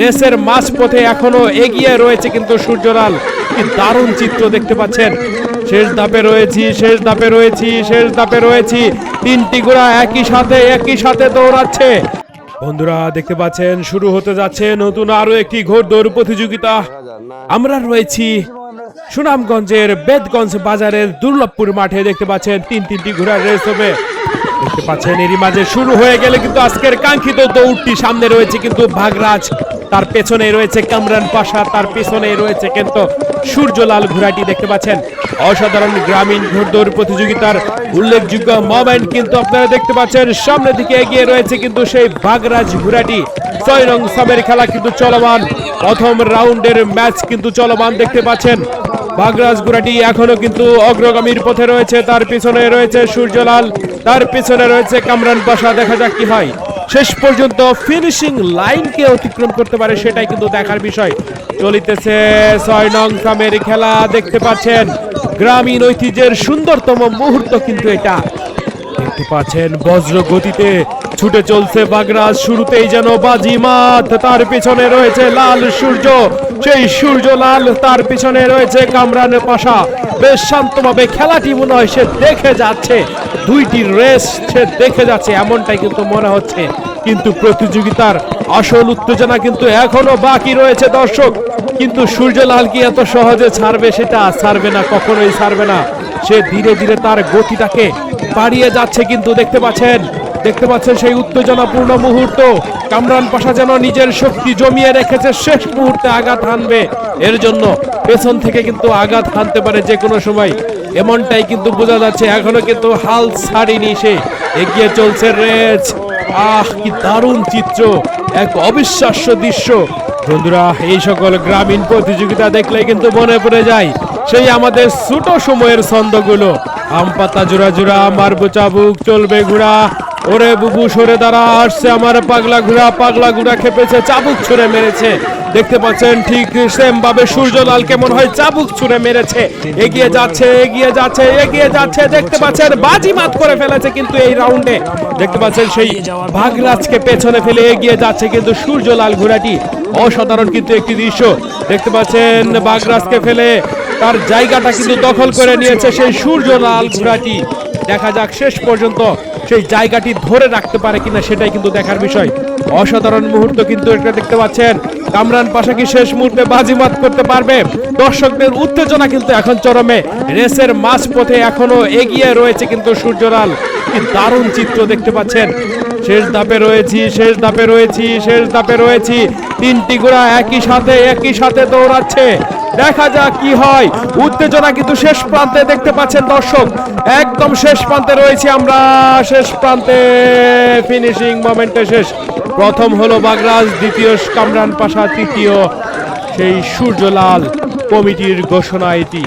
রেসের মাঝপথে এখনও এগিয়ে রয়েছে কিন্তু সূর্যলাল। কি দারুণ চিত্র দেখতে পাচ্ছেন। শেষ ধাপে রয়েছি, শেষ ধাপে রয়েছি, শেষ ধাপে রয়েছি। তিনটি ঘোড়া একই সাথে একই সাথে দৌড়াচ্ছে। বন্ধুরা, দেখতে পাচ্ছেন, শুরু হতে যাচ্ছে নতুন আরও একটি ঘোড় দৌড় প্রতিযোগিতা। আমরা রয়েছি সুনামগঞ্জের বেদগঞ্জ বাজারের দুর্লভপুর মাঠে। দেখতে পাচ্ছেন, তিন তিনটি ঘোড়ার রেস হবে। দেখতে পাচ্ছেন, এরই মাঝে শুরু হয়ে গেলে কিন্তু আজকের কাঙ্ক্ষিত দৌড়টি সামনে রয়েছে কিন্তু ভাগরাজ। তার পেছনে রয়েছে কামরান পাশা, তার পেছনে রয়েছে কিন্তু সূর্যলাল ঘোড়াটি দেখতে পাচ্ছেন। অসাধারণ গ্রামীণ ঘোড়দৌড় প্রতিযোগিতার উল্লেখযোগ্য মোমেন্ট কিন্তু আপনারা দেখতে পাচ্ছেন। সামনের দিকে এগিয়ে রয়েছে কিন্তু সেই ভাগরাজ ঘোড়াটি। ছয় রং খেলা কিন্তু চলমান। প্রথম রাউন্ডের ম্যাচ কিন্তু চলমান দেখতে পাচ্ছেন। বাগরাজ গুড়াটি এখনও কিন্তু অগ্রগামীর পথে রয়েছে। তার পিছনে রয়েছে সূর্যলাল, তার পিছনে রয়েছে কামরান পাশা। দেখা যাক কি হয়। শেষ পর্যন্ত ফিনিশিং লাইনকে অতিক্রম করতে পারে, সেটাই কিন্তু দেখার বিষয়। চলিতেছে ছয় নং কামের খেলা, দেখতে পাচ্ছেন, গ্রামীণ ঐতিহ্যের সুন্দরতম মুহূর্ত কিন্তু এটা। দেখতে পাচ্ছেন, বজ্র গতিতে ছুটে চলছে বাগরাজ, শুরুতেই যেন বাজি বাজিমাত, তার পিছনে রয়েছে লাল সূর্য। সেই সূর্য লাল, তার পিছনে রয়েছে কামরান পাশা। বেশ শান্তভাবে খেলাটি মনে হয় সে দেখে যাচ্ছে। দুইটি রেস সে দেখে যাচ্ছে, এমনটাই কিন্তু মনে হচ্ছে। কিন্তু প্রতিযোগিতার আসল উত্তেজনা কিন্তু এখনও বাকি রয়েছে, দর্শক। কিন্তু সূর্যলাল কি এত সহজে ছাড়বে সেটা ছাড়বে না, কখনোই ছাড়বে না। সে ধীরে ধীরে তার গতিটাকে বাড়িয়ে যাচ্ছে কিন্তু দেখতে পাচ্ছেন। দেখতে পাচ্ছেন সেই উত্তেজনাপূর্ণ মুহূর্ত। কামরান পাশা যেন নিজের শক্তি জমিয়ে রেখেছে, শেষ মুহূর্তে আঘাত হানবে। এর জন্য পেছন থেকে কিন্তু আঘাত হানতে পারে যে কোনো সময়। এমনটাই কিন্তু বোঝা যাচ্ছে, এখনও কিন্তু হাল ছাড়িনি সে। এগিয়ে চলছে রেস আহ, কি দারুণ চিত্র, এক অবিশ্বাস্য দৃশ্য। বন্ধুরা, এই সকল গ্রামীণ প্রতিযোগিতা দেখলে কিন্তু মনে পড়ে যায়, সেই আমাদের ছোট সময়ের ছন্দগুলো। আম পাতা জোড়া জোড়া মারবো চাবুক, চলবে ঘোড়া। ওরে বুবু, সরে দাঁড়া, আসছে আমার পাগলা ঘোড়া পাগলা ঘোড়া খেপেছে, চাবুক ছুঁড়ে মেরেছে। দেখতে পাচ্ছেন ঠিক সেম ভাবে সূর্যলাল কেমন হয়, চাবুক ছুঁড়ে মেরেছে। এগিয়ে যাচ্ছে এগিয়ে যাচ্ছে এগিয়ে যাচ্ছে, দেখতে পাচ্ছেন বাজি মাত করে ফেলেছে কিন্তু এই রাউন্ডে দেখতে পাচ্ছেন সেই ভাগরাজকে পেছনে ফেলে এগিয়ে যাচ্ছে কিন্তু সূর্যলাল ঘোড়াটি অসাধারণ কিন্তু একটি দৃশ্য। দেখতে পাচ্ছেন বাগরাজকে ফেলে, তার জায়গাটা কিন্তু দখল করে নিয়েছে সেই সূর্যলাল ঘোড়াটি। দেখা যাক শেষ পর্যন্ত সেই জায়গাটি ধরে রাখতে পারে কিনা সেটাই কিন্তু দেখার বিষয়। অসাধারণ মুহূর্ত কিন্তু এটা দেখতে পাচ্ছেন। কামরান পাশা কি শেষ মুহূর্তে বাজিমাত করতে পারবে। দর্শকদের উত্তেজনা কিন্তু এখন চরমে। রেসের মাঝপথে এখনও এগিয়ে রয়েছে কিন্তু সূর্যলাল। কি দারুণ চিত্র দেখতে পাচ্ছেন। শেষ ধাপে রয়েছি, শেষ ধাপে রয়েছি, শেষ ধাপে রয়েছি। তিনটি ঘোড়া একই সাথে একই সাথে দৌড়াচ্ছে। দেখা যাক কি হয়। উত্তেজনা কিন্তু শেষ প্রান্তে দেখতে পাচ্ছেন দর্শক। একদম শেষ প্রান্তে রয়েছি আমরা। শেষ প্রান্তে ফিনিশিং মোমেন্টে শেষ। প্রথম হলো বাগরাজ, দ্বিতীয় কামরান পাশা, তৃতীয় সেই সূর্যলাল কমিটির ঘোষণা এটি।